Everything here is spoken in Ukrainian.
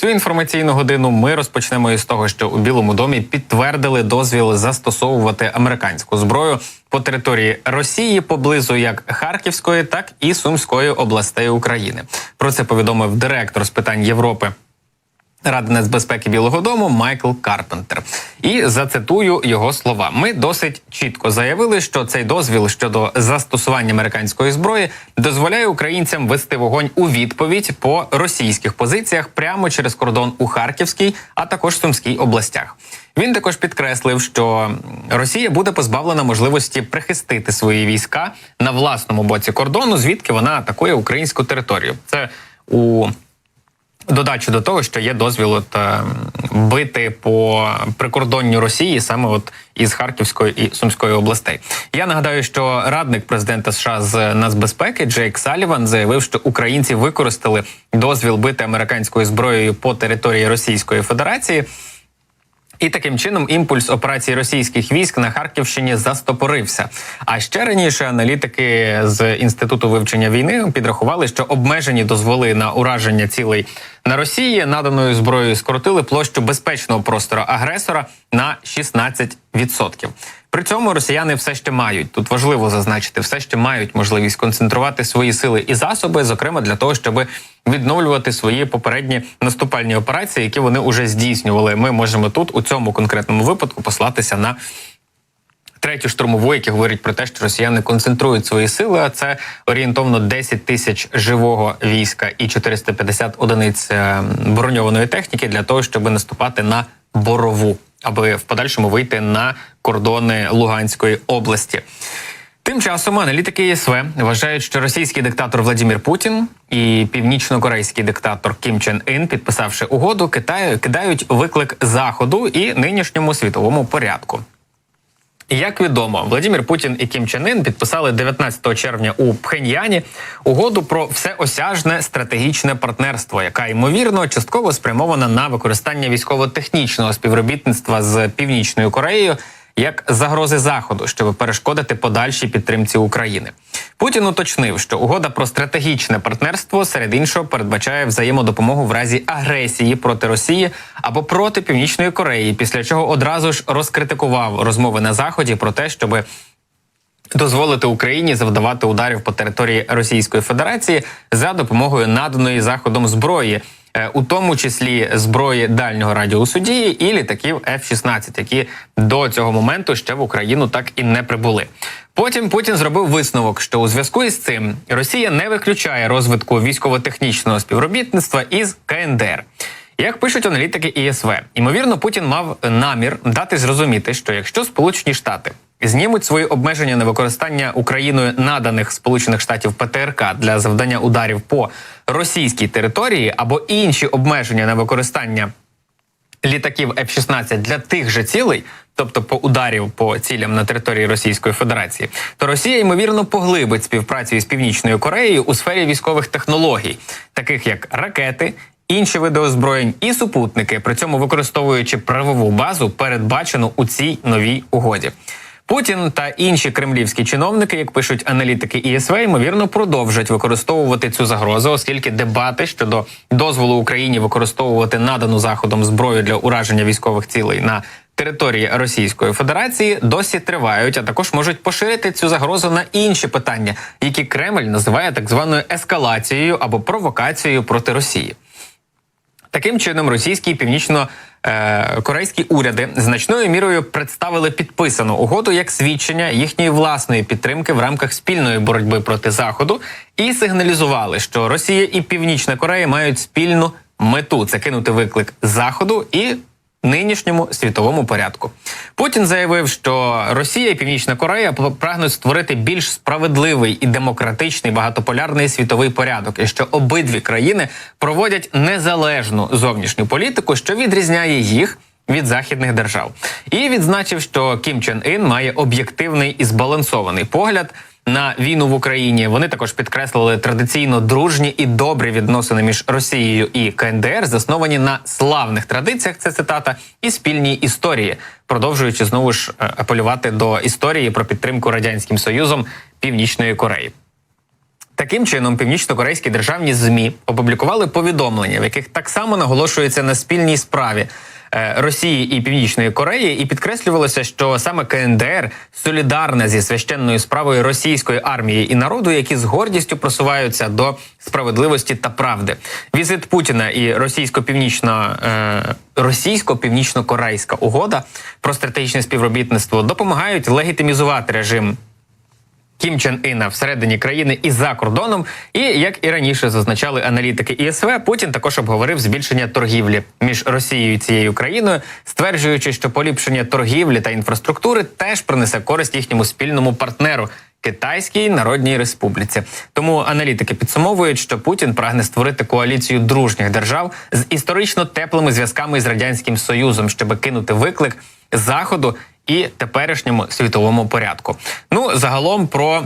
Цю інформаційну годину ми розпочнемо із того, що у Білому домі підтвердили дозвіл застосовувати американську зброю по території Росії поблизу як Харківської, так і Сумської областей України. Про це повідомив директор з питань Європи. Ради нацбезпеки Білого Дому Майкл Карпентер. І зацитую його слова: ми досить чітко заявили, що цей дозвіл щодо застосування американської зброї дозволяє українцям вести вогонь у відповідь по російських позиціях прямо через кордон у Харківській, а також Сумській областях. Він також підкреслив, що Росія буде позбавлена можливості прихистити свої війська на власному боці кордону, звідки вона атакує українську територію. Це у Додачу до того, що є дозвіл от, е, бити по прикордонню Росії саме от із Харківської і Сумської областей. Я нагадаю, що радник президента США з нацбезпеки Джейк Саліван заявив, що українці використали дозвіл бити американською зброєю по території Російської Федерації. І таким чином імпульс операції російських військ на Харківщині застопорився. А ще раніше аналітики з інституту вивчення війни підрахували, що обмежені дозволи на ураження цілей на Росії наданою зброєю скоротили площу безпечного простору агресора на 16%. При цьому росіяни все ще мають тут важливо зазначити, все ще мають можливість концентрувати свої сили і засоби, зокрема для того, щоб відновлювати свої попередні наступальні операції, які вони вже здійснювали. Ми можемо тут у цьому конкретному випадку послатися на. Третю штурмову, які говорять про те, що росіяни концентрують свої сили. А це орієнтовно 10 тисяч живого війська і 450 одиниць е, броньованої техніки для того, щоб наступати на борову, аби в подальшому вийти на кордони Луганської області. Тим часом аналітики ЄСВ вважають, що російський диктатор Владимир Путін і північно-корейський диктатор Кім Чен Ін, підписавши угоду, Китаю кидають виклик заходу і нинішньому світовому порядку. Як відомо, Владимир Путін і Кім Чен Ін підписали 19 червня у Пхеньяні угоду про всеосяжне стратегічне партнерство, яка ймовірно частково спрямована на використання військово-технічного співробітництва з північною Кореєю як загрози заходу, щоб перешкодити подальшій підтримці України. Путін уточнив, що угода про стратегічне партнерство серед іншого передбачає взаємодопомогу в разі агресії проти Росії або проти Північної Кореї, після чого одразу ж розкритикував розмови на заході про те, щоби дозволити Україні завдавати ударів по території Російської Федерації за допомогою наданої заходом зброї. Е, у тому числі зброї дальнього радіусу дії і літаків F-16, які до цього моменту ще в Україну так і не прибули. Потім Путін зробив висновок, що у зв'язку із цим Росія не виключає розвитку військово-технічного співробітництва із КНДР. Як пишуть аналітики ІСВ, ймовірно, Путін мав намір дати зрозуміти, що якщо Сполучені Штати знімуть свої обмеження на використання Україною наданих Сполучених Штатів ПТРК для завдання ударів по російській території або інші обмеження на використання літаків F-16 для тих же цілей, тобто по ударів по цілям на території Російської Федерації, то Росія ймовірно поглибить співпрацю із Північною Кореєю у сфері військових технологій, таких як ракети. Інші види озброєнь і супутники, при цьому використовуючи правову базу, передбачену у цій новій угоді. Путін та інші кремлівські чиновники, як пишуть аналітики ІСВ, ймовірно продовжать використовувати цю загрозу, оскільки дебати щодо дозволу Україні використовувати надану заходом зброю для ураження військових цілей на території Російської Федерації досі тривають, а також можуть поширити цю загрозу на інші питання, які Кремль називає так званою ескалацією або провокацією проти Росії. Таким чином, російські і північно-корейські уряди значною мірою представили підписану угоду як свідчення їхньої власної підтримки в рамках спільної боротьби проти заходу і сигналізували, що Росія і Північна Корея мають спільну мету це кинути виклик заходу і нинішньому світовому порядку. Путін заявив, що Росія і Північна Корея прагнуть створити більш справедливий і демократичний багатополярний світовий порядок, і що обидві країни проводять незалежну зовнішню політику, що відрізняє їх. Від західних держав і відзначив, що Кім Чен Ін має об'єктивний і збалансований погляд на війну в Україні. Вони також підкреслили традиційно дружні і добрі відносини між Росією і КНДР, засновані на славних традиціях. Це цитата і спільній історії, продовжуючи знову ж е, апелювати до історії про підтримку радянським союзом Північної Кореї. Таким чином, північно-корейські державні змі опублікували повідомлення, в яких так само наголошується на спільній справі. Е, Росії і Північної Кореї, і підкреслювалося, що саме КНДР солідарна зі священною справою російської армії і народу, які з гордістю просуваються до справедливості та правди. Візит Путіна і російсько-північно е, російсько-північно-корейська угода про стратегічне співробітництво допомагають легітимізувати режим Кім Чен Іна всередині країни і за кордоном. І як і раніше зазначали аналітики ІСВ, Путін також обговорив збільшення торгівлі між Росією і цією країною, стверджуючи, що поліпшення торгівлі та інфраструктури теж принесе користь їхньому спільному партнеру. Китайській Народній Республіці тому аналітики підсумовують, що Путін прагне створити коаліцію дружніх держав з історично теплими зв'язками з радянським союзом, щоб кинути виклик заходу і теперішньому світовому порядку. Ну загалом про